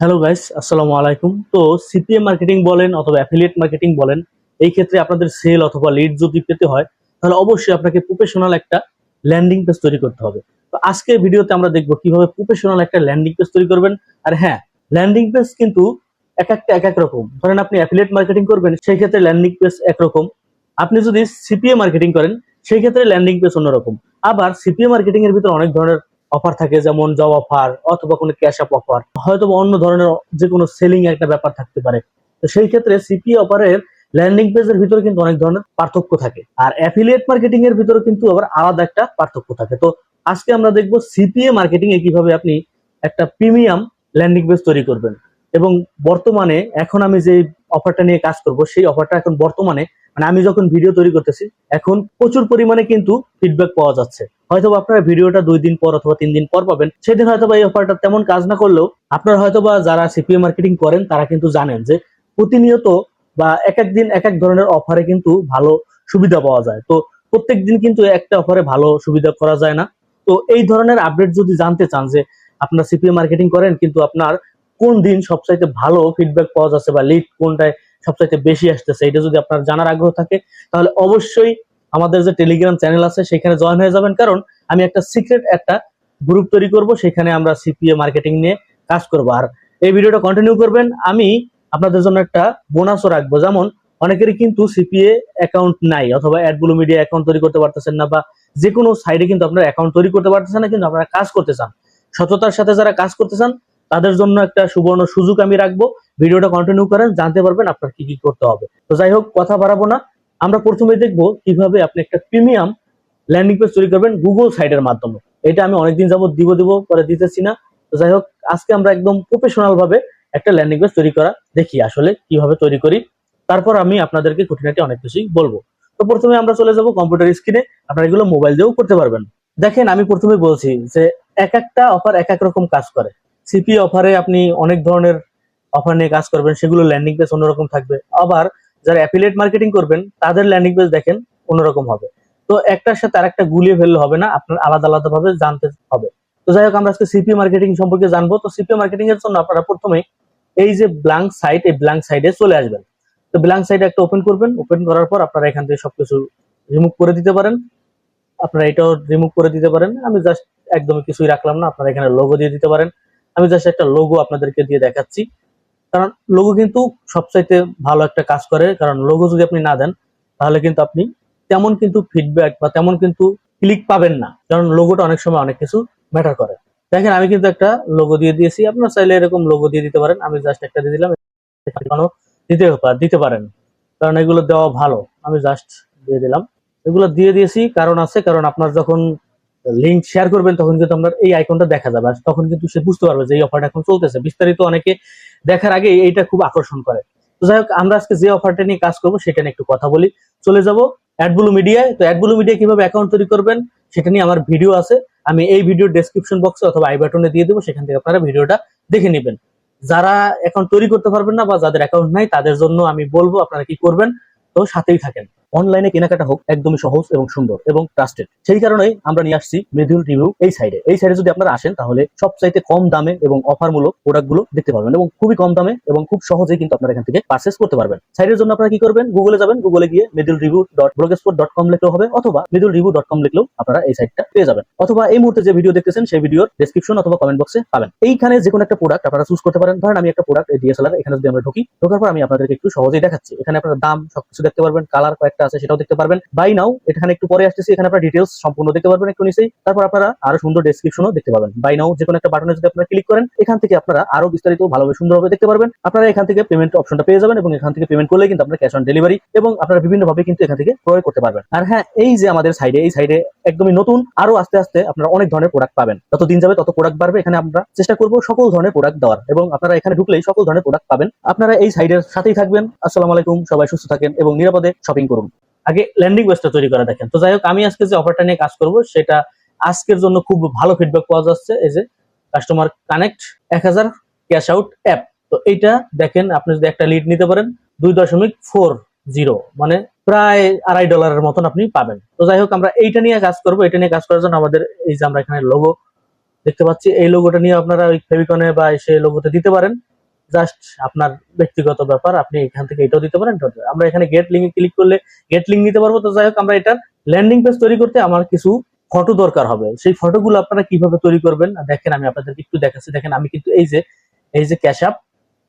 Hello guys আসসালামু আলাইকুম। তো সিপিএম মার্কেটিং বলেন অথবা অ্যাফিলিয়েট মার্কেটিং বলেন, এই ক্ষেত্রে আপনাদের সেল অথবা লিড যদি পেতে হয়, তাহলে অবশ্যই আপনাকে প্রফেশনাল একটা ল্যান্ডিং পেজ তৈরি করতে হবে। তো আজকের ভিডিওতে আমরা দেখব কীভাবে প্রফেশনাল একটা ল্যান্ডিং পেজ তৈরি করবেন। আর হ্যাঁ ল্যান্ডিং পেজ কিন্তু এক একটা, এক এক রকম। ধরেন আপনি অ্যাফিলিয়েট মার্কেটিং করবেন, সেই ক্ষেত্রে ল্যান্ডিং পেজ একরকম। আপনি যদি সিপিএ মার্কেটিং করেন, সেই ক্ষেত্রে ল্যান্ডিং পেজ অন্যরকম। আবার সিপিএ মার্কেটিং এর ভিতরে অনেক ধরনের অফার থাকে, যেমন জব অফার অথবা কোনো ক্যাশ আপ অফার হয়তো অন্য ধরনের যে কোনো সেলিং একটা ব্যাপার থাকতে পারে। তো সেই ক্ষেত্রে সিপি অফারের ল্যান্ডিং পেজের ভিতরে কিন্তু অনেক ধরনের পার্থক্য থাকে। আর অ্যাফিলিয়েট মার্কেটিং এর ভিতরে কিন্তু আবার আলাদা একটা পার্থক্য থাকে। তো আজকে আমরা দেখব সিপিএ মার্কেটিং এ কীভাবে আপনি একটা প্রিমিয়াম ল্যান্ডিং পেজ তৈরি করবেন। এবং বর্তমানে এখন আমি যে অফারটা নিয়ে কাজ করব, সেই অফারটা এখন বর্তমানে মানে আমি যখন ভিডিও তৈরি করতেছি, এখন প্রচুর পরিমাণে কিন্তু ফিডব্যাক পাওয়া যাচ্ছে। হয়তো আপনারা ভিডিওটা দুই দিন পর অথবা তিন দিন পর পাবেন। সেদিন হয়তো এই অফারটা তেমন কাজ না করলেও আপনারা হয়তো বা যারা সিপিএ মার্কেটিং করেন, তারা কিন্তু জানেন যে প্রতিনিয়ত বা এক এক দিন এক এক ধরনের অফারে কিন্তু ভালো সুবিধা পাওয়া যায়। তো প্রত্যেক দিন কিন্তু একটা অফারে ভালো সুবিধা করা যায় না। তো এই ধরনের আপডেট যদি জানতে চান যে আপনার সিপিএ মার্কেটিং করেন, কিন্তু আপনার কোন দিন সবচাইতে ভালো ফিডব্যাক পাওয়া যাচ্ছে বা লিড কোনটায় সবচাইতে বেশি আসতেছে, এটা যদি আপনার জানার আগ্রহ থাকে, তাহলে অবশ্যই আমাদের যে টেলিগ্রাম চ্যানেল আছে, সেখানে জয়েন হয়ে যাবেন। কারণ আমি একটা সিক্রেট একটা গ্রুপ তৈরি করব, সেখানে আমরা সিপিএ মার্কেটিং নিয়ে কাজ করব। আর এই ভিডিওটা কন্টিনিউ করবেন। আমি আপনাদের জন্য একটা বোনাসও রাখব। যেমন, অনেকেরই কিন্তু সিপিএ অ্যাকাউন্ট নাই, অথবা অ্যাডগুলো মিডিয়া অ্যাকাউন্ট তৈরি করতে পারতেছেন না, বা যে কোনো সাইডে কিন্তু আপনারা অ্যাকাউন্ট তৈরি করতে পারতেছেন না, কিন্তু আপনারা কাজ করতে চান। সততার সাথে যারা কাজ করতে চান, তাদের জন্য একটা সুবর্ণ সুযোগ আমি রাখব। ভিডিওটা কন্টিনিউ করেন, জানতে পারবেন আপনার কি কি করতে হবে। তো যাই হোক, কথা বাড়াবো না। আমরা প্রথমে দেখব কীভাবে আপনি একটা প্রিমিয়াম ল্যান্ডিং পেজ তৈরি করবেন গুগল সাইটের মাধ্যমে। এটা আমি অনেকদিন যাবত দিব দিব পরে দিতেছি না। তো যাই হোক, আজকে আমরা একদম প্রফেশনাল ভাবে একটা ল্যান্ডিং পেজ তৈরি করা দেখি আসলে কীভাবে তৈরি করি। তারপর আমি আপনাদেরকে খুঁটিনাটি অনেক কিছুই বলব। তো প্রথমে আমরা চলে যাব কম্পিউটার স্ক্রিনে আপনারা এগুলো মোবাইল দিয়েও করতে পারবেন। দেখেন, আমি প্রথমে বলছি যে এক একটা অফার এক এক রকম কাজ করে। সিপি অফারে আপনি অনেক ধরনের অফার নিয়ে কাজ করবেন, সেগুলো ল্যান্ডিং পেজ অন্যরকম থাকবে। আবার যারা অ্যাফিলিয়েট মার্কেটিং করবেন, তাদের ল্যান্ডিং পেজ দেখেন, অন্যরকম হবে। তো একটার সাথে আর একটা গুলিয়ে ফেললে হবে না, আপনার আলাদা আলাদা ভাবে জানতে হবে। তো যাই হোক, আমরা আজকে সিপি মার্কেটিং সম্পর্কে জানব। তো সিপি মার্কেটিং এর জন্য আপনারা প্রথমে এই যে ব্ল্যাঙ্ক সাইট এই ব্ল্যাঙ্ক সাইডে চলে আসবেন। তো ব্ল্যাঙ্ক সাইড একটা ওপেন করবেন। ওপেন করার পর আপনারা এখান থেকে সবকিছু রিমুভ করে দিতে পারেন। আপনারা এটাও রিমুভ করে দিতে পারেন। আমি জাস্ট একদমই কিছুই রাখলাম না, আপনারা এখানে লোগো দিয়ে দিতে পারেন। আমি জাস্ট একটা লোগো আপনাদেরকে দিয়ে দেখাচ্ছি। কারণ লোগো কিন্তু সবচাইতে ভালো একটা কাজ করে, কারণ লোগো যদি আপনি না দেন, তাহলে কিন্তু আপনি তেমন কিন্তু ফিডব্যাক বা তেমন কিন্তু ক্লিক পাবেন না। কারণ লোগোটা অনেক সময় অনেক কিছু ম্যাটার করে। দেখেন, আমি কিন্তু একটা লোগো দিয়ে দিয়েছি। আপনার চাইলে এরকম লোগো দিয়ে দিতে পারেন। আমি জাস্ট একটা দিয়ে দিলাম। দিতে দিতে পারেন। কারণ এগুলো দেওয়া ভালো। আমি জাস্ট দিয়ে দিলাম। এগুলো দিয়ে দিয়েছি। কারণ আছে, কারণ আপনার যখন লিঙ্ক শেয়ার করবেন, তখন কিন্তু আপনার এই আইকনটা দেখা যাবে। তখন কিন্তু সে বুঝতে পারবে যে এই অফারটা এখন চলতেছে। বিস্তারিত অনেকে দেখার আগে এইটা খুব আকর্ষণ করে। তো যাই হোক, আমরা আজকে যে অফারটা নিয়ে কাজ করব, সেটা নিয়ে একটু কথা বলি। চলে যাব অ্যাডবুলু মিডিয়ায় তো অ্যাডবুলু মিডিয়া কীভাবে অ্যাকাউন্ট তৈরি করবেন, সেটা নিয়ে আমার ভিডিও আছে। আমি এই ভিডিও ডেসক্রিপশন বক্সে অথবা আই বাটনে দিয়ে দেবো, সেখান থেকে আপনারা ভিডিওটা দেখে নেবেন। যারা অ্যাকাউন্ট তৈরি করতে পারবেন না বা যাদের অ্যাকাউন্ট নাই, তাদের জন্য আমি বলব আপনারা কি করবেন, তো সাথেই থাকেন। অনলাইনে কেনাকাটা হোক, একদমই সহজ এবং সুন্দর এবং ট্রাস্টেড সেই কারণেই আমরা নিয়ে আসছি মৃদুল রিভিউ এই সাইডে এই সাইডে যদি আপনারা আসেন, তাহলে সব সবচাইতে কম দামে এবং অফারমূলক প্রোডাক্টগুলো দেখতে পারবেন এবং খুবই কম দামে এবং খুব সহজেই কিন্তু আপনারা এখান থেকে পারচেস করতে পারবেন। সাইডের জন্য আপনারা কি করবেন? গুগলে যাবেন গুগলে গিয়ে middle review dot blogspot dot com লিখলেও হবে অথবা মিডল রিভিউ ডট কম লিখলেও আপনারা এই সাইটটা পেয়ে যাবেন। অথবা এই মুহূর্তে যে ভিডিও দেখতেছেন, সেই ভিডিওর ডেসক্রিপশন অথবা কমেন্ট বক্সে পাবেন। এইখানে যে কোনো একটা প্রোডাক্ট আপনারা চুজ করতে পারেন। ধরেন আমি একটা প্রোডাক্ট এই ডিএসএলআর এখানে যদি আমরা ঢুকি, ঢোকার পর আমি আপনাদেরকে একটু সহজেই দেখাচ্ছি। এখানে আপনারা দাম সবকিছু দেখতে পারবেন কালার কয়েকটা আছে, সেটাও দেখতে পারবেন। বাই নাও এখানে একটু পরে আসতেছি, এখানে আপনারা ডিটেলস সম্পূর্ণ দেখতে পারবেন একটু নিচেই। তারপর আপনারা আরও সুন্দর ডেসক্রিপশনও দেখতে পাবেন। বাই নাও যে কোনো একটা বাটনে যদি আপনারা ক্লিক করেন, এখান থেকে আপনারা আরও বিস্তারিত ভালোভাবে, সুন্দরভাবে দেখতে পারবেন। আপনারা এখান থেকে পেমেন্ট অপশনটা পেয়ে যাবেন এবং এখান থেকে পেমেন্ট করলে কিন্তু আপনারা ক্যাশ অন ডেলিভারি এবং আপনারা বিভিন্ন ভাবে কিন্তু এখান থেকে ক্রয় করতে পারবেন। আর হ্যাঁ এই যে আমাদের সাইডে এই সাইডে একদমই নতুন, আরও আস্তে আস্তে আপনারা অনেক ধরনের প্রোডাক্ট পাবেন। যত দিন যাবে তত প্রোডাক্ট বাড়বে, এখানে আমরা চেষ্টা করব সকল ধরনের প্রোডাক্ট দেওয়ার এবং আপনারা এখানে ঢুকলেই সকল ধরনের প্রোডাক্ট পাবেন। আপনারা এই সাইডের সাথেই থাকবেন। আসসালামু আলাইকুম, সবাই সুস্থ থাকেন এবং নিরাপদে শপিং করুন। আগে ল্যান্ডিং পেজটা তৈরি করা দেখেন। তো যাই হোক, আমি আজকে যে অফারটা নিয়ে কাজ করব, সেটা আজকের জন্য খুব ভালো ফিডব্যাক পাওয়া যাচ্ছে। এই যে কাস্টমার কানেক্ট এক হাজার ক্যাশ আউট অ্যাপ তো এইটা দেখেন, আপনি যদি একটা লিড নিতে পারেন, দুই দশমিক ফোর জিরো মানে প্রায় আড়াই ডলারের মতন আপনি পাবেন। তো যাই হোক, আমরা এইটা নিয়ে কাজ করব। এটা নিয়ে কাজ করার জন্য আমাদের এই যে আমরা এখানে লোগো দেখতে পাচ্ছি। এই লোগোটা নিয়ে আপনারা ওই ফেভিকনে বা সেই লোগোতে দিতে পারেন। জাস্ট আপনার ব্যক্তিগত ব্যাপার, আপনি এখান থেকে এটাও দিতে পারেন দিতে। আমরা এখানে গেট লিঙ্কে ক্লিক করলে গেট লিঙ্ক নিতে পারব। তো যাই হোক, আমরা এটার ল্যান্ডিং পেজ তৈরি করতে আমার কিছু ফটো দরকার হবে। সেই ফটোগুলো আপনারা কীভাবে তৈরি করবেন? দেখেন আমি আপনাদেরকে একটু দেখাচ্ছি। দেখেন আমি কিন্তু এই যে এই যে ক্যাশ আপ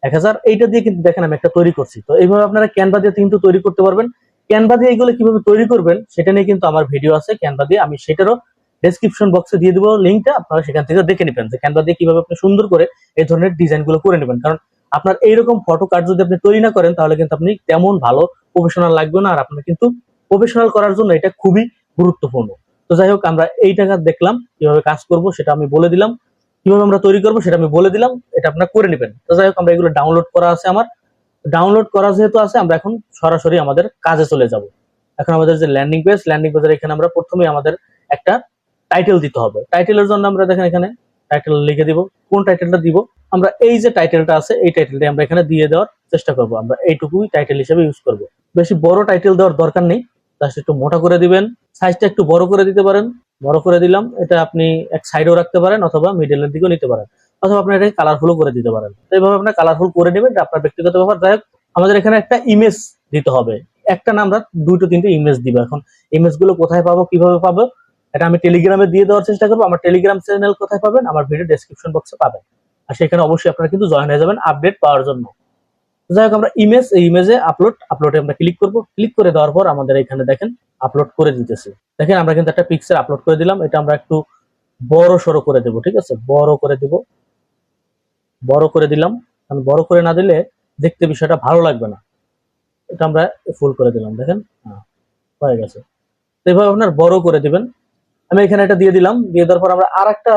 এক হাজার, এইটা দিয়ে কিন্তু দেখেন আমি একটা তৈরি করছি। তো এইভাবে আপনারা ক্যানভা দিয়ে কিন্তু তৈরি করতে পারবেন। ক্যানভা দিয়ে এগুলো কীভাবে তৈরি করবেন, সেটা নিয়ে কিন্তু আমার ভিডিও আছে। ক্যানভা দিয়ে আমি সেটারও ডেসক্রিপশন বক্সে দিয়ে দেবো লিঙ্কটা আপনারা সেখান থেকে দেখে নেবেন যে ক্যানভা দিয়ে কীভাবে আপনি সুন্দর করে এই ধরনের ডিজাইনগুলো করে নেবেন। কারণ আপনার এইরকম ফটো কার্ড যদি আপনি তৈরি না করেন, তাহলে কিন্তু আপনি তেমন ভালো প্রফেশনাল লাগবে না, আর আপনার কিন্তু প্রফেশনাল করার জন্য এটা খুবই গুরুত্বপূর্ণ। তো যাই হোক, আমরা এই টাকা দেখলাম, কীভাবে কাজ করব সেটা আমি বলে দিলাম। কীভাবে আমরা তৈরি করব সেটা আমি বলে দিলাম, এটা আপনারা করে নেবেন। তো যাই হোক, আমরা এগুলো ডাউনলোড করা আছে আমার। ডাউনলোড করা যেহেতু আছে, আমরা এখন সরাসরি আমাদের কাজে চলে যাব। এখন আমাদের যে ল্যান্ডিং পেজ ল্যান্ডিং পেজের এখানে আমরা প্রথমেই আমাদের একটা টাইটেল দিতে হবে। টাইটেলের জন্য আমরা দেখেন এখানে টাইটেল লিখে দিব। কোন টাইটেলটা দিব? আমরা এই যে টাইটেলটা আছে, এই টাইটেলটা আমরা এখানে দিয়ে দেওয়ার চেষ্টা করব। আমরা এইটুকুই টাইটেল হিসেবে ইউজ করব। বেশি বড় টাইটেল দেওয়ার দরকার নেই। জাস্ট একটু মোটা করে দিবেন। সাইজটা একটু বড় করে দিতে পারেন। বড় করে দিলাম। এটা আপনি এক সাইডেও রাখতে পারেন অথবা মিডলের দিকেও নিতে পারেন। অথবা আপনি এটাকে কালারফুলও করে দিতে পারেন। তো এইভাবে আপনার কালারফুল করে নেবেন। আপনার ব্যক্তিগত ব্যাপার। যাই হোক, আমাদের এখানে একটা ইমেজ দিতে হবে। একটা না আমরা দুটো তিনটে ইমেজ দিব। এখন ইমেজগুলো কোথায় পাবো, কীভাবে পাবো? এটা আমি টেলিগ্রামে দিয়ে দেওয়ার চেষ্টা করব। আমার টেলিগ্রাম চ্যানেল কোথায় পাবেন? আমার ভিডিও ডেসক্রিপশন বক্সে পাবেন। আর সেখানে অবশ্যই আপনারা কিন্তু জয়েন হয়ে যাবেন আপডেট পাওয়ার জন্য। যাই হোক আমরা ইমেজ এই ইমেজে আপলোড আপলোডে আমরা ক্লিক করব। ক্লিক করে দেওয়ার পর আমাদের এখানে দেখেন আপলোড করে দিতেছে। দেখেন আমরা কিন্তু একটা পিকচার আপলোড করে দিলাম। এটা আমরা একটু বড় সড়ো করে দেব ঠিক আছে? বড় করে দেব। বড় করে দিলাম। কারণ বড় করে না দিলে দেখতে বিষয়টা ভালো লাগবে না। এটা আমরা ফুল করে দিলাম দেখেন? হ্যাঁ, হয়ে গেছে। তো এভাবে আপনার বড় করে দিবেন। আমি এখানে এটা দিয়ে দিলাম, দিয়ে দেওয়ার পর আমরা আর একটা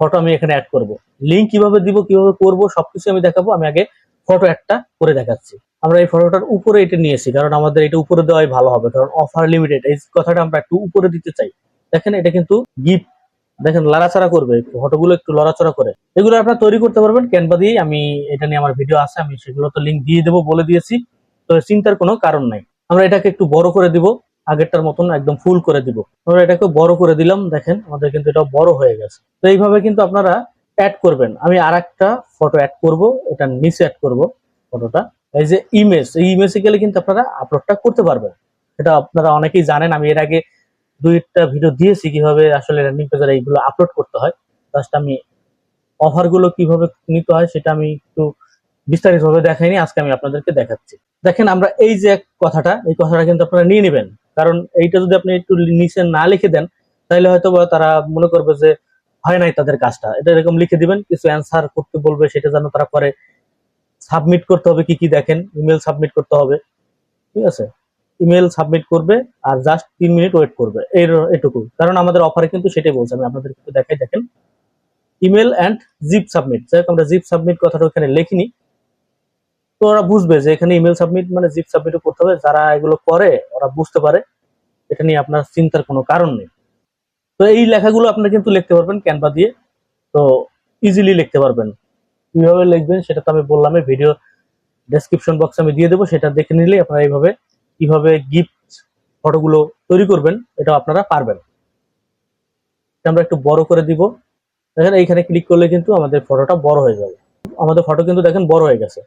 ফটো আমি এখানে অ্যাড করব। লিঙ্ক কীভাবে দিব, কীভাবে করব, সবকিছু আমি দেখাবো, আমি আগে ফটো একটা করে দেখাচ্ছি। আমরা এই ফটোটার উপরে এটা নিয়েছি, কারণ আমাদের এটা উপরে দেওয়াই ভালো হবে, কারণ অফার লিমিটেড এই কথাটা আমরা একটু উপরে দিতে চাই। দেখেন, এটা কিন্তু গিফট দেখেন, লড়াচড়া করবে ফটোগুলো একটু লড়াচড়া করে। এগুলো আপনারা তৈরি করতে পারবেন ক্যানভা দিয়ে আমি, এটা নিয়ে আমার ভিডিও আছে, আমি সেগুলো তো লিঙ্ক দিয়ে দেবো বলে দিয়েছি। তো চিন্তার কোনো কারণ নাই। আমরা এটাকে একটু বড় করে দিব। আগেরটার মতন একদম ফুল করে দিব। আমরা এটাকে বড় করে দিলাম, দেখেন, আমাদের কিন্তু এটা বড় হয়ে গেছে। তো এইভাবে কিন্তু আপনারা অ্যাড করবেন। আমি আর একটা ফটো অ্যাড করব এটা নিচে অ্যাড করব ফটোটা এই যে ইমেজ এই ইমেজে গেলে কিন্তু আপনারা আপলোডটা করতে পারবেন। এটা আপনারা অনেকেই জানেন, আমি এর আগে দুইটা ভিডিও দিয়েছি কীভাবে আসলে রানিং পেজের এইগুলো আপলোড করতে হয়। জাস্ট আমি অফারগুলো কীভাবে নিতে হয় সেটা আমি একটু বিস্তারিত ভাবে দেখাইনি, আজকে আমি আপনাদেরকে দেখাচ্ছি। দেখেন, আমরা এই যে কথাটা, এই কথাটা কিন্তু আপনারা নিয়ে নেবেন। কারণ এইটা যদি আপনি একটু নিচে না লিখে দেন তাহলে হয়তো বা তারা মনে করবে যে হয় নাই তাদের কাজটা। এটা এরকম লিখে দিবেন, কিছু অ্যান্সার করতে বলবে, সেটা যেন তারা করে সাবমিট করতে হবে, কি কি দেখেন ইমেল সাবমিট করতে হবে। ঠিক আছে? ইমেল সাবমিট করবে আর জাস্ট তিন মিনিট ওয়েট করবে। এর, এটুকু। কারণ আমাদের অফারে কিন্তু সেটাই বলছে, আমি আপনাদের দেখাই, দেখেন। ইমেল অ্যান্ড জিপ সাবমিট যাই আমরা জিপ সাবমিট কথাটা ওখানে লিখিনি। তো ওরা বুঝবে যে এখানে ইমেল সাবমিট মানে জিপ সাবমিটও করতে হবে, যারা এগুলো করে, ওরা বুঝতে পারে। এটা নিয়ে আপনার চিন্তার কোনো কারণ নেই। তো এই লেখাগুলো আপনারা কিন্তু লিখতে পারবেন ক্যানভা দিয়ে। তো ইজিলি লিখতে পারবেন। কীভাবে লিখবেন সেটা তো আমি বললাম ভিডিও ডেসক্রিপশন বক্সে আমি দিয়ে দেবো। সেটা দেখে নিলেই আপনারা এইভাবে, কীভাবে গিফট ফটোগুলো তৈরি করবেন এটা আপনারা পারবেন। আমরা একটু বড় করে দিব। দেখেন এইখানে ক্লিক করলে কিন্তু আমাদের ফটোটা বড় হয়ে যাবে। আমাদের ফটো কিন্তু দেখেন বড় হয়ে গেছে।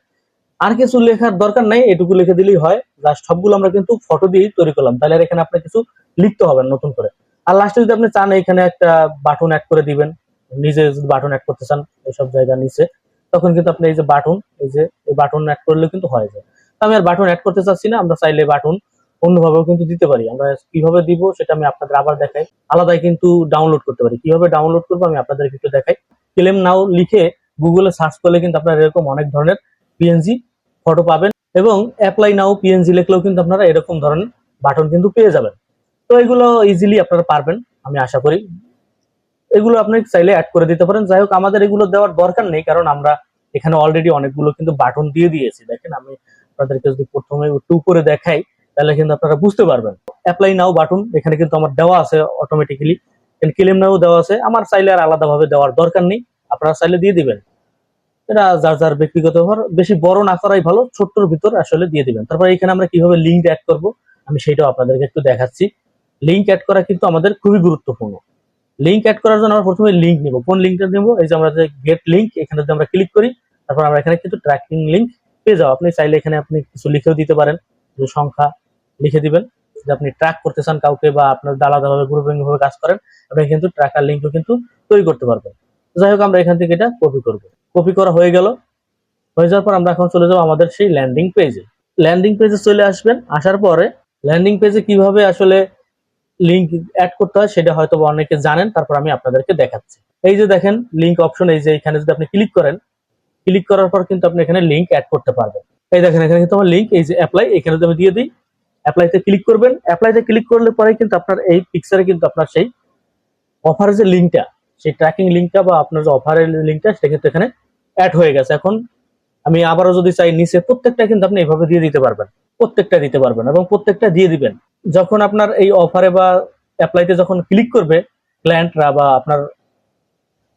আর কিছু লেখার দরকার নাই, এটুকু লিখে দিলেই হয়। জাস্ট সবগুলো আমরা কিন্তু ফটো দিয়েই তৈরি করলাম। তাহলে আর এখানে আপনার কিছু লিখতে হবে নতুন করে। আর লাস্টে যদি আপনি চান এখানে একটা বাটন অ্যাড করে দিবেন, নিজে যদি বাটন অ্যাড করতে চান এইসব জায়গা নিচে, তখন কিন্তু আপনি এই যে বাটন, এই যে এই বাটন অ্যাড করলে কিন্তু হয়ে যায়। তো আমি আর বাটন অ্যাড করতে চাচ্ছি না, আমরা চাইলে বাটন অন্যভাবেও কিন্তু দিতে পারি। আমরা কীভাবে দিব সেটা আমি আপনাদের আবার দেখাই। আলাদাই কিন্তু ডাউনলোড করতে পারি। কীভাবে ডাউনলোড করব আমি আপনাদের একটু দেখাই। ক্লেম নাও লিখে গুগলে সার্চ করলে কিন্তু আপনারা এরকম অনেক ধরনের পিএনজি ফটো পাবেন এবং অ্যাপ্লাই নাও পিএনজি লিখলেও কিন্তু আপনারা এরকম ধরনের বাটন কিন্তু পেয়ে যাবেন। তো এগুলো ইজিলি আপনারা পারবেন, আমি আশা করি। এগুলো আপনি চাইলে অ্যাড করে দিতে পারেন। যাই হোক, আমাদের এগুলো দেওয়ার দরকার নেই, কারণ আমরা এখানে অলরেডি অনেকগুলো কিন্তু বাটন দিয়ে দিয়েছি। দেখেন, আমি আপনাদেরকে যদি প্রথমে টু করে দেখাই, তাহলে কিন্তু আপনারা বুঝতে পারবেন। অ্যাপ্লাই নাও বাটন এখানে কিন্তু আমার দেওয়া আছে অটোমেটিক্যালি ক্লেম নাও দেওয়া আছে। আমার চাইলে আর আলাদাভাবে দেওয়ার দরকার নেই। আপনারা চাইলে দিয়ে দিবেন। এটা যার যার ব্যক্তিগত ব্যাপার বেশি বড় না করাই ভালো, ছোট্টর ভিতর আসলে দিয়ে দিবেন। তারপর এখানে আমরা কীভাবে লিঙ্ক অ্যাড করব, আমি সেটাও আপনাদেরকে একটু দেখাচ্ছি। লিঙ্ক অ্যাড করা কিন্তু আমাদের খুবই গুরুত্বপূর্ণ। লিঙ্ক অ্যাড করার জন্য আমরা প্রথমে লিঙ্ক নিব। কোন লিঙ্কটা নেব? এই যে আমরা যে গেট লিঙ্ক এখানে যদি আমরা ক্লিক করি, তারপর আমরা এখানে কিন্তু ট্র্যাকিং লিংক পেয়ে যাও আপনি চাইলে এখানে আপনি কিছু লিখেও দিতে পারেন। সংখ্যা লিখে দিবেন। যে আপনি ট্র্যাক করতে চান কাউকে বা আপনার আলাদাভাবে গ্রুপিং ভাবে কাজ করেন, আপনি কিন্তু ট্র্যাকার লিঙ্কও কিন্তু তৈরি করতে পারবেন। যাই হোক, আমরা এখান থেকে এটা কপি করব। কপি করা হয়ে গেল। হয়ে যাওয়ার পর আমরা এখন চলে যাব আমাদের সেই ল্যান্ডিং পেজে ল্যান্ডিং পেজে চলে আসবেন, আসার পরে ল্যান্ডিং পেজে কীভাবে আসলে লিংক অ্যাড করতে হয় সেটা হয়তো অনেকে জানেন, তারপর আমি আপনাদেরকে দেখাচ্ছি। এই যে দেখেন লিংক অপশন এই যে এখানে যদি আপনি ক্লিক করেন ক্লিক করার পর কিন্তু আপনি এখানে লিংক অ্যাড করতে পারবেন। এই দেখেন, এখানে কিন্তু আমার লিংক এই যে অ্যাপ্লাই এখানে যদি আমি দিয়ে দিই অ্যাপ্লাইতে ক্লিক করবেন। অ্যাপ্লাইতে ক্লিক করলে পরে কিন্তু আপনার এই পিকচারে কিন্তু আপনার সেই অফারের যে লিঙ্কটা সেই ট্র্যাকিং লিঙ্কটা বা আপনার যে অফারের লিঙ্কটা সেটা কিন্তু এখানে অ্যাড হয়ে গেছে। এখন আমি আবারও যদি চাই, নিচে প্রত্যেকটা কিন্তু আপনি এইভাবে দিয়ে দিতে পারবেন। প্রত্যেকটা দিতে পারবেন এবং প্রত্যেকটা দিয়ে দিবেন। যখন আপনার এই অফারে বা অ্যাপ্লাইতে যখন ক্লিক করবে ক্লায়েন্টরা বা আপনার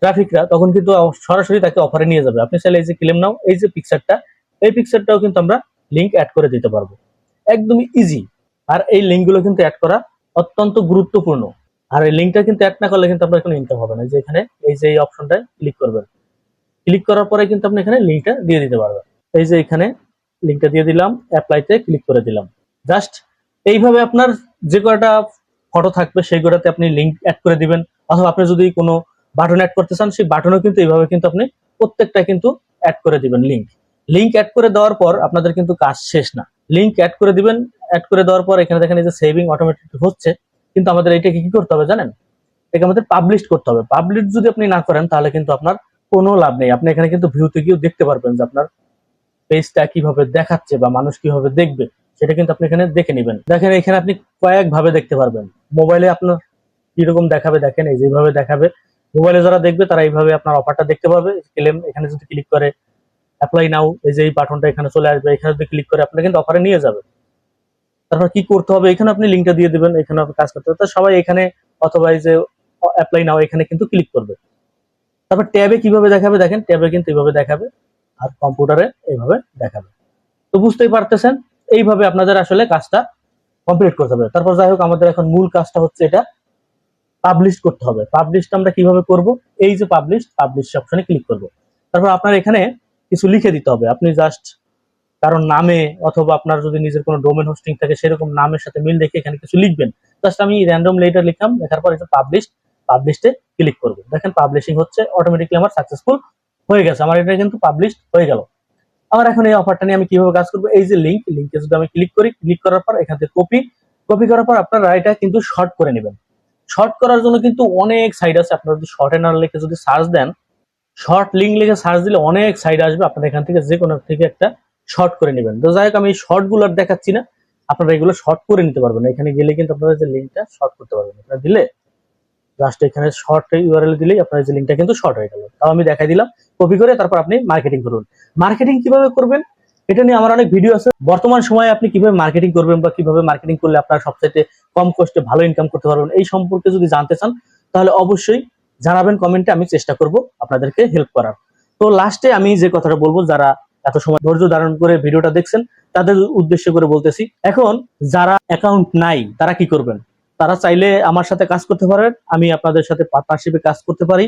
ট্রাফিকরা তখন কিন্তু সরাসরি তাকে অফারে নিয়ে যাবে। আপনি চাইলে এই যে ক্লেম নাও এই যে পিকচারটা এই পিকচারটাও কিন্তু আমরা লিঙ্ক অ্যাড করে দিতে পারব। একদমই ইজি আর এই লিঙ্কগুলো কিন্তু অ্যাড করা অত্যন্ত গুরুত্বপূর্ণ। আর এই লিঙ্কটা কিন্তু অ্যাড না করলে কিন্তু আপনার কোনো ইনকাম হবে না। যে এখানে, এই যে এই অপশনটায় ক্লিক করবেন। ক্লিক করার পরে কিন্তু আপনি এখানে লিঙ্কটা দিয়ে দিতে পারবেন। এই যে এখানে লিঙ্কটা দিয়ে দিলাম অ্যাপ্লাইতে ক্লিক করে দিলাম। জাস্ট এইভাবে আপনার যে কয়টা ফটো থাকবে, সেই কটাতে আপনি লিঙ্ক অ্যাড করে দিবেন। অথবা আপনি যদি কোনো বাটন অ্যাড করতে চান, সেই বাটনও কিন্তু এইভাবে কিন্তু আপনি প্রত্যেকটা কিন্তু অ্যাড করে দিবেন লিঙ্ক লিঙ্ক অ্যাড করে দেওয়ার পর আপনাদের কিন্তু কাজ শেষ না। লিঙ্ক অ্যাড করে দিবেন অ্যাড করে দেওয়ার পর এখানে দেখেন এই যে সেভিং অটোমেটিক হচ্ছে। কিন্তু আমাদের এটাকে কি করতে হবে জানেন? এটাকে আমাদের পাবলিশ করতে হবে। পাবলিশ যদি আপনি না করেন, তাহলে কিন্তু আপনার কোনো লাভ নেই। আপনি এখানে কিন্তু ভিউতে গিয়েও দেখতে পারবেন যে আপনার পেজটা কীভাবে দেখাচ্ছে বা মানুষ কীভাবে দেখবে, সেটা কিন্তু আপনি এখানে দেখে নেবেন। দেখেন, এখানে আপনি কয়েক ভাবে দেখতে পারবেন। মোবাইলে আপনার কীরকম দেখাবে, দেখেন, এই যেভাবে দেখাবে। মোবাইলে যারা দেখবে, তারা এইভাবে আপনার অফারটা দেখতে পাবে। ক্লেম এখানে যদি ক্লিক করে অ্যাপ্লাই নাও এই যে এই বাটনটা এখানে চলে আসবে, এখানে যদি ক্লিক করে, আপনার কিন্তু অফারে নিয়ে যাবে। তারপর কি করতে হবে? এখানে আপনি লিঙ্কটা দিয়ে দিবেন, এখানে আপনি কাজ করতে হবে। তো সবাই এখানে অথবা যে অ্যাপ্লাই নাও এখানে কিন্তু ক্লিক করবে। তারপর ট্যাবে কীভাবে দেখাবে? দেখেন, ট্যাবে কিন্তু এইভাবে দেখাবে, আর কম্পিউটারে এইভাবে দেখাবে। তো বুঝতেই পারতেছেন, এইভাবে আপনাদের আসলে কাজটা কমপ্লিট করতে হবে। তারপর যাই হোক, আমাদের এখন মূল কাজটা হচ্ছে এটা পাবলিশ করতে হবে। পাবলিশটা আমরা কীভাবে করব? এই যে পাবলিশ পাবলিশ অপশনে ক্লিক করব। তারপর আপনার এখানে কিছু লিখে দিতে হবে। আপনি জাস্ট কারণ নামে অথবা আপনার যদি নিজের কোনো ডোমেন হোস্টিং থাকে, সেরকম নামের সাথে মিল রেখে এখানে কিছু লিখবেন। জাস্ট আমি র্যান্ডম লেটার লিখলাম, লেখার পর এটা পাবলিশ পাবলিশে ক্লিক করব। দেখেন পাবলিশিং হচ্ছে অটোমেটিকলি আমার সাকসেসফুল হয়ে গেছে, আমার এটা কিন্তু পাবলিশ হয়ে গেল। আমার এখন এই অফারটা নিয়ে আমি কীভাবে কাজ করব? এই যে লিঙ্ক লিঙ্কে যদি আমি ক্লিক করি ক্লিক করার পর এখান থেকে কপি কপি করার পর আপনারা এটা কিন্তু শর্ট করে নেবেন। শর্ট করার জন্য কিন্তু অনেক সাইড আছে, আপনারা যদি শর্ট এনার লিখে যদি সার্চ দেন শর্ট লিঙ্ক লিখে সার্চ দিলে অনেক সাইড আসবে আপনারা এখান থেকে যে কোনো থেকে একটা শর্ট করে নেবেন। তো যাই হোক, আমি শর্টগুলো আর দেখাচ্ছি না। আপনারা এগুলো শর্ট করে নিতে পারবেন এখানে গেলে কিন্তু আপনারা যে লিঙ্কটা শর্ট করতে পারবেন আপনারা দিলে জাস্ট এখানে শর্ট ইউআরএল দিলেই আপনার যে লিঙ্কটা কিন্তু শর্ট হয়ে গেল। তাও আমি দেখাই দিলাম কপি করে তারপর আপনি মার্কেটিং করুন। মার্কেটিং কীভাবে করবেন? এটা নিয়ে আমার অনেক ভিডিও আছে। বর্তমান সময়ে আপনি কীভাবে মার্কেটিং করবেন বা কীভাবে মার্কেটিং করলে আপনার সবচাইতে কম কষ্টে ভালো ইনকাম করতে পারবেন, এই সম্পর্কে যদি জানতে চান, তাহলে অবশ্যই জানাবেন কমেন্টে আমি চেষ্টা করব আপনাদেরকে হেল্প করার। তো লাস্টে আমি যে কথাটা বলব, যারা এত সময় ধৈর্য ধারণ করে ভিডিওটা দেখছেন, তাদের উদ্দেশ্য করে বলতেছি, এখন যারা অ্যাকাউন্ট নাই, তারা কি করবেন? তারা চাইলে আমার সাথে কাজ করতে পারেন, আমি আপনাদের সাথে পার্টনারশিপে কাজ করতে পারি।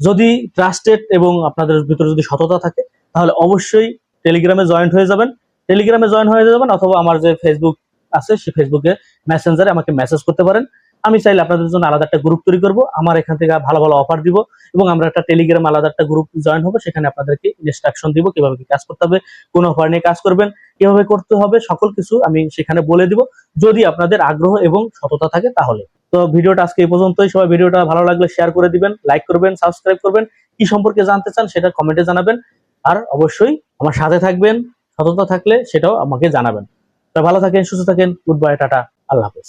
যদি ট্রাস্টেড এবং আপনাদের ভিতরে যদি সততা থাকে, তাহলে অবশ্যই টেলিগ্রামে জয়েন্ট হয়ে যাবেন। টেলিগ্রামে জয়েন হয়ে যাবেন অথবা আমার যে ফেসবুক আছে, সেই ফেসবুকে মেসেঞ্জারে আমাকে মেসেজ করতে পারেন। আমি চাইলে আপনাদের জন্য আলাদা একটা গ্রুপ তৈরি করব। আমার এখান থেকে ভালো ভালো অফার দিব এবং আমরা একটা টেলিগ্রাম আলাদা একটা গ্রুপ জয়েন হবে, সেখানে আপনাদেরকে ইনস্ট্রাকশন দিব কীভাবে কি কাজ করতে হবে, কোন অফার নিয়ে কাজ করবেন, কীভাবে করতে হবে, সকল কিছু আমি সেখানে বলে দিব। যদি আপনাদের আগ্রহ এবং সততা থাকে তাহলে। তো ভিডিওটা আজকে এই পর্যন্তই। সবাই ভিডিওটা ভালো লাগলে শেয়ার করে দিবেন লাইক করবেন সাবস্ক্রাইব করবেন। কি সম্পর্কে জানতে চান সেটা কমেন্টে জানাবেন। আর অবশ্যই আমার সাথে থাকবেন, সততা থাকলে সেটাও আমাকে জানাবেন। ভালো থাকেন, সুস্থ থাকেন গুড বাই টাটা, আল্লাহ হাফেজ।